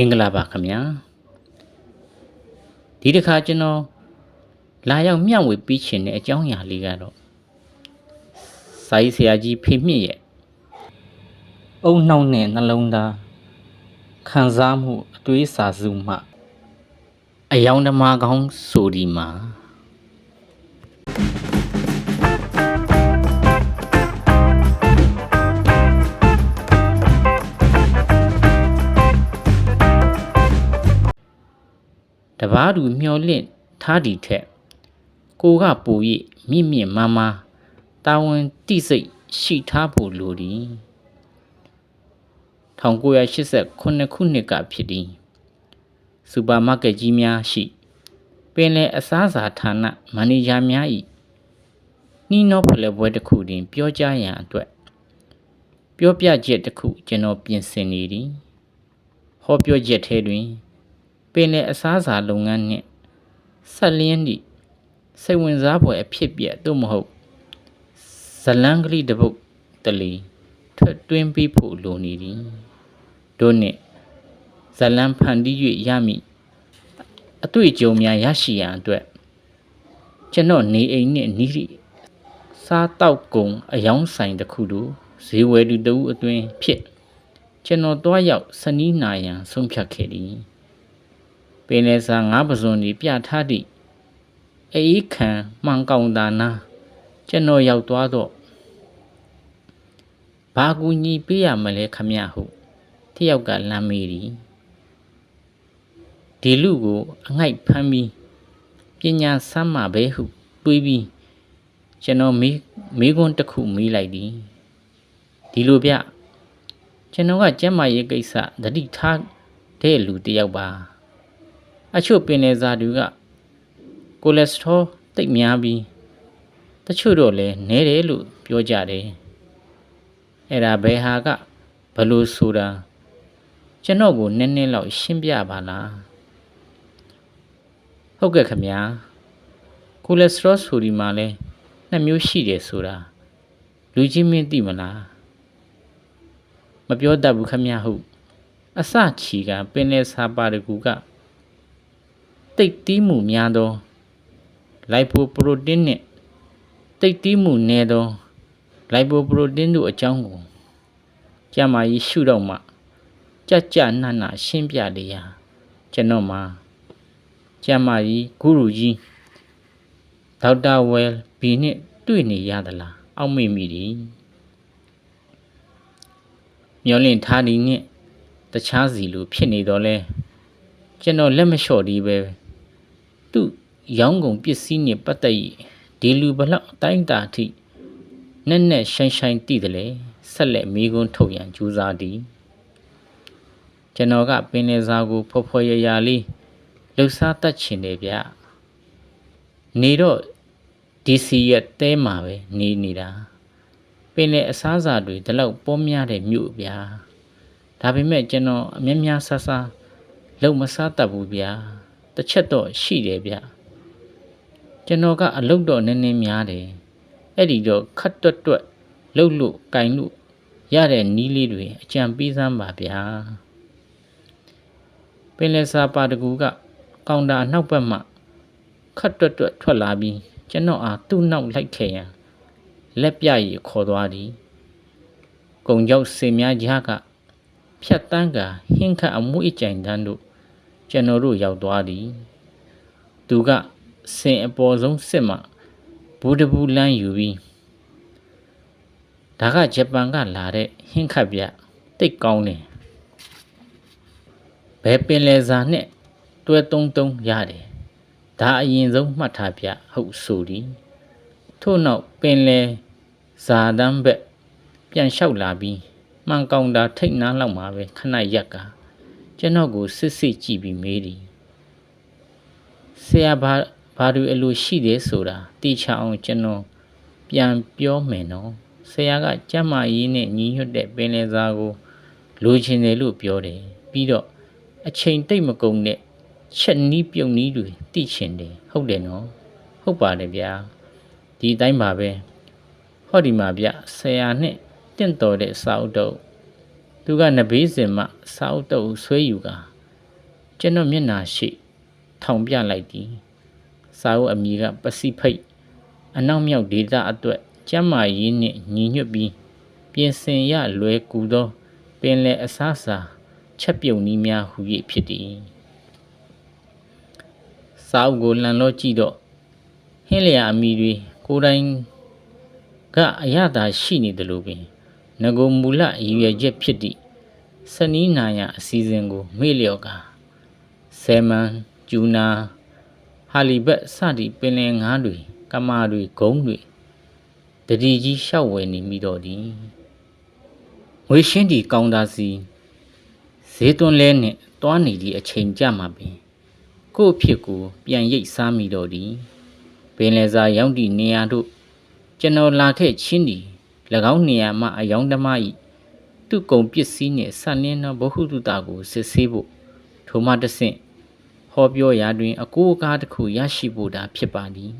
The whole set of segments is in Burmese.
င်္ဂလာပါခင်ဗျာဒီတစ်ခါကျွန်တော်လာရောက်မျှဝေပေးချင်တဲ့အကြောင်းအရာလေးကတော့စာရေးဆရာကြီးဖေမြင့်ရဲ့အုံနှောင်းနဲ့နှလုံးသားခံစားမှုအတွေးစာစုမှအယောင်ဓမ္မကောင်းဆိုဒီမှာ တပားသူမျောလင့်ထားဒီထက် ကိုကပူ၍မြင့်မြင့်မားမားတာဝန်တိစိတ်ရှိထားဖို့လိုသည်1989ခုနှစ်ကဖြစ်သည်စူပါမားကတ်ကြီးများရှိ ပင်လယ်အစားအစာဌာနမန်နေဂျာများ၏နှီးနှောဖလှယ်ပွဲတစ်ခုတွင် ပြောကြားရန်အတွက်ပြောပြချက်တစ်ခုကျွန်တော်ပြင်ဆင်နေသည်ဟောပြောချက်ထဲတွင်ပ င်လယ်အစားအစာလုပ်ငန်းနှင့်ဆက်လျင်းသည့်စိတ်ဝင်စားဖွယ်အဖြစ်ပြက်သို့မဟုတ်ဇလန်းကလေးတစ်ပုဒ်တလီထွက်တွင်းပြီးဖို့လိုနေသည်တို့နှင့်ဇလန်းဖန်တီး၍ရမည်အတွေ့အကြုံများရရှိရန်အတွက်ကျွန်တော်နေအိမ်နှင့်နီးသည့်စားတောက်ကုန်အယောင်းဆိုင်တစ်ခုသို့ဈေးဝယ်သူတဦးအတွင်ဖြစ်ကျွန်တော်တွားရောက်စနီးနာရန်ဆုံးဖြတ်ခဲ့သည် ပင်လယ်စာငါးပစွန်ဒီပြထားသည့်အေးခံမှန်ကောင်တာနာကျွန်တော်ရောက်သွားတော့ဘာကူညီပေးရမလဲခမဟုတယောက်ကလမ်းမေးသည်ဒီလူကိုအငိုက်ဖမ်းပြီးပညာစမ်းမှာပဲဟုတွေးပြီးကျွန်တော်မေးမေးခွန်းတစ်ခုမေးလိုက်သည်ဒီလိုဗျကျွန်တော်ကကျမ်းမာရေးကိစ္စသတိထားတဲ့လူတစ်ယောက်ပါ အချို့ပင်လယ်စာတွေကကိုလက်စထရောတိတ်များပြီးတချို့တော့လည်းနည်းတယ်လို့ပြောကြတယ်အဲ့ဒါဘယ်ဟာကဘလို့ဆိုတာကျွန်တော်ကိုနည်းနည်းလောက်ရှင်းပြပါလားဟုတ်ကဲ့ခင်ဗျာကိုလက်စထရောဆိုဒီမှာလဲနှစ်မျိုးရှိတယ်ဆိုတာလူချင်းမင်းသိမလားမပြောတတ်ဘူးခင်ဗျာဟုတ်အစချီကပင်လယ်စာပါတကူက တိတ်တီးမှုများသောလိုက်ပိုပရိုတင်းနှင့်တိတ်တီးမှုနည်းသောလိုက်ပိုပရိုတင်းတို့အကြောင်းကိုကျမကြီးရှုတော့မှကြကြနနရှင်းပြလေရာကျွန်တော်မှာကျမကြီးဂုရုကြီးဒေါက်တာဝဲလ်ဘီနှင့်တွေ့နေရသလားအောက်မေ့မိသည်မျောလင့်ထားသည်နှင့်တခြားစီလိုဖြစ်နေတော့လဲကျွန်တော်လက်မလျှော့ဒီပဲ သူ့ရောင်းကုန်ပစ္စည်းနဲ့ပတ်သက်၍ဒီလူဘလောက်အတိုင်းအတာအထိနက်နက်ရှိုင်းရှိုင်းတည်တယ်လေဆက်လက်မိကုန်းထုတ်ရန်ကြိုးစားသည်ကျွန်တော်ကပင်လယ်စာကိုဖော်ဖော်ရရလေးလှူစားတတ်ချင်တယ်ဗျနေတော့ဒီစီရဲ့တဲမှာပဲနေနေတာပင်လယ်အစားအစာတွေဒီလောက်ပေါများတဲ့မြို့ဗျာဒါပေမဲ့ကျွန်တော်အများများဆဆလုံမစားတတ်ဘူးဗျာ တစ်ချက်တော့ရှိတယ်ဗျကျွန်တော်ကအလုပ်တော့နည်းနည်းများတယ်အဲ့ဒီတော့ခတ်တွတ်တွတ်လှုပ်လို့ကင်လို့ရတဲ့နီးလေးတွေအကြံပေးစမ်းပါဗျာပင်လယ်စာပါတကူကကောင်တာနောက်ဘက်မှခတ်တွတ်တွတ်ထွက်လာပြီးကျွန်တော်အားသူ့နောက်လိုက်ခဲ့ရန်လက်ပြရည်ခေါ်သွားသည်ကုံကြောက်စင်များကြားကဖြတ်တန်းကဟင်းခတ်အမွှေးကြိုင်တန်းတို့ ကျွန်တော်တို့ရောက်သွားသည်သူကစင်အပေါ်ဆုံးစစ်မှဘူဒဘူးလမ်းယူပြီးဒါကဂျပန်ကလာတဲ့ဟင်းခတ်ပြတိတ်ကောင်းတယ်ဘယ်ပင်လယ်စာနဲ့တွဲတုံးတုံးရတယ်ဒါအရင်ဆုံးမှတ်ထားပြဟုတ်ဆိုသည်ထို့နောက်ပင်လယ်ဇာတန်းဘက်ပြန်လျှောက်လာပြီးမှန်ကောင်တာထိတ်နားလောက်မှာပဲခဏရက်က ကျွန်တော်ကိုစစ်စစ်ကြည့်ပြီးမေးသည်ဆရာဘာဘာတွေအလိုရှိတယ်ဆိုတာတိချအောင်ကျွန်တော်ပြန်ပြောမယ်နော်ဆရာကကျမ်းမာရေးနဲ့ညီညွတ်တဲ့ပင်လယ်စာကိုလိုချင်တယ်လို့ပြောတယ်ပြီးတော့အချိန်တိတ်မကုန်တဲ့ချက်နီးပြုံနီးတွေတိချင်တယ်ဟုတ်တယ်နော်ဟုတ်ပါတယ်ဗျာဒီအတိုင်းပါပဲဟောဒီမှာဗျဆရာနဲ့တင့်တော်တဲ့စာအုပ်တော့ သူကနဘေးစင်မှစာအုပ်တော့ဆွဲယူကကျွန်တော်မျက်နှာရှိ ထောင်ပြလိုက်သည်စာအုပ်အမည်ကပစိဖိတ်အနောက်မြောက်ဒေသအတွက်ကျမ်းမာရေးနှင့်ညီညွတ်ပြီးပြင်ဆင်ရလွယ်ကူသော ပင်လယ်အစားအစာချက်ပြုတ်နည်းများဟူ၍ဖြစ်သည်စာအုပ်ကိုလှန်လို့ကြည့်တော့ဟင်းလျာအမည်တွေကိုယ်တိုင်ကအရသာရှိနေတယ်လို့ပင် ငကိုမူလရည်ရွယ်ချက်ဖြစ်သည့်စနီးနာယအစည်းအဝေးကို မေ့လျော့ကာဆယ်မန်ကျူနာဟာလီဘတ်စသည့်ပင်လယ်ငါးတွေ ကမာတွေဂုံးတွေတတိကြီးရှောက်ဝယ်နေမိတော့သည်ငွေရှင်းဒီကောင်းသားစီဈေးသွန်းလဲနဲ့တွားနေသည့်အချိန်ကြမှာပင်ကို့အဖြစ်ကိုပြန်ရိတ်စားမိတော့သည်ပင်လယ်စာရောက်သည့်နေရာတို့ကျွန်တော်လာခဲ့ချင်းသည်၎ င်းနေရာမှအယောင်ဓမ္မ၏သူ့ကုံပစ္စည်းနှင့်ဆန်နင်းသောဘ ഹു တုတကိုစစ်ဆေးဖို့ထိုမှတဆင့်ဟောပြောရာတွင် အကိုအကားတစ်ခုရရှိဖို့သာဖြစ်ပါသည်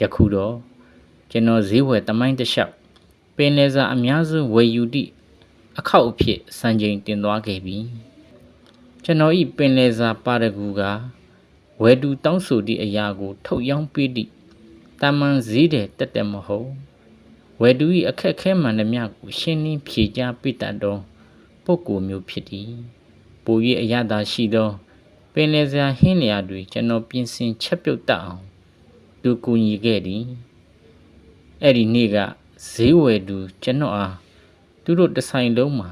ယခုတော့ကျွန်တော်ဈေးဝယ်တမိုင်းတစ်လျှောက်ပင်လယ်စာအများစုဝယ်ယူသည့်အခောက်အဖြစ်စံချိန်တင်သွားခဲ့ပြီကျွန်တော်ဤပင်လယ်စာပါရဂူကဝယ်တူတောင်းဆိုသည့်အရာကို ထုတ်ရောင်းပေးသည့်တာမန်ဈေးတဲ့တက်တက်မဟုတ် ဝယ်တူ၏အခက်ခဲမှန်သမျှကိုရှင်းလင်းဖြေကြားပြတတ်သောပုဂ္ဂိုလ်မျိုးဖြစ်သည်ပို၍အရသာရှိသော ပင်လယ်စာဟင်းလျာတွေကျွန်တော်ပြင်ဆင်ချက်ပြုတ်တတ်အောင်သူကူညီခဲ့သည်အဲ့ဒီနေ့ကဈေးဝယ်သူကျွန်တော်အားသူတို့တဆိုင်လုံးမှာ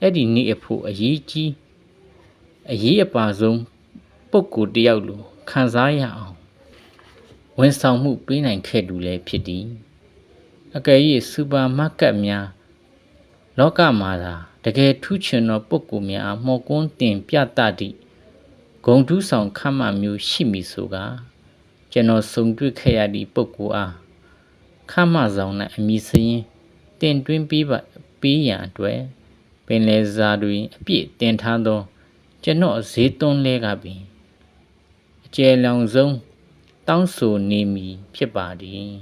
အဲ့ဒီနေ့အဖို့အရေးကြီးအရေးအပါဆုံးပုဂ္ဂိုလ်တယောက်လိုခံစားရအောင်ဝန်ဆောင်မှုပေးနိုင်ခဲ့သူလည်းဖြစ်သည် အကယ်၍စူပါမားကတ်များလောကမှာသာတကယ်ထူးချွန်သောပုဂ္ဂိုလ်များအားမော်ကွန်းတင်ပြတတ်သည့်ဂုံတူးဆောင်ခမ်းမမျိုးရှိမည်ဆိုကကျွန်တော်စုံတွေ့ခဲ့ရသည့်ပုဂ္ဂိုလ်အားခမ်းမဆောင်၌အမိစရင်တင်တွင်းပြီးပါပေးရန်အတွက်ပင်လယ်စာတွင်အပြည့်တင်ထားသော ကျွန်တော်ဈေးသွန်းလဲကပင်အကျယ်လောင်ဆုံးတောင်းဆိုနေမည်ဖြစ်ပါသည်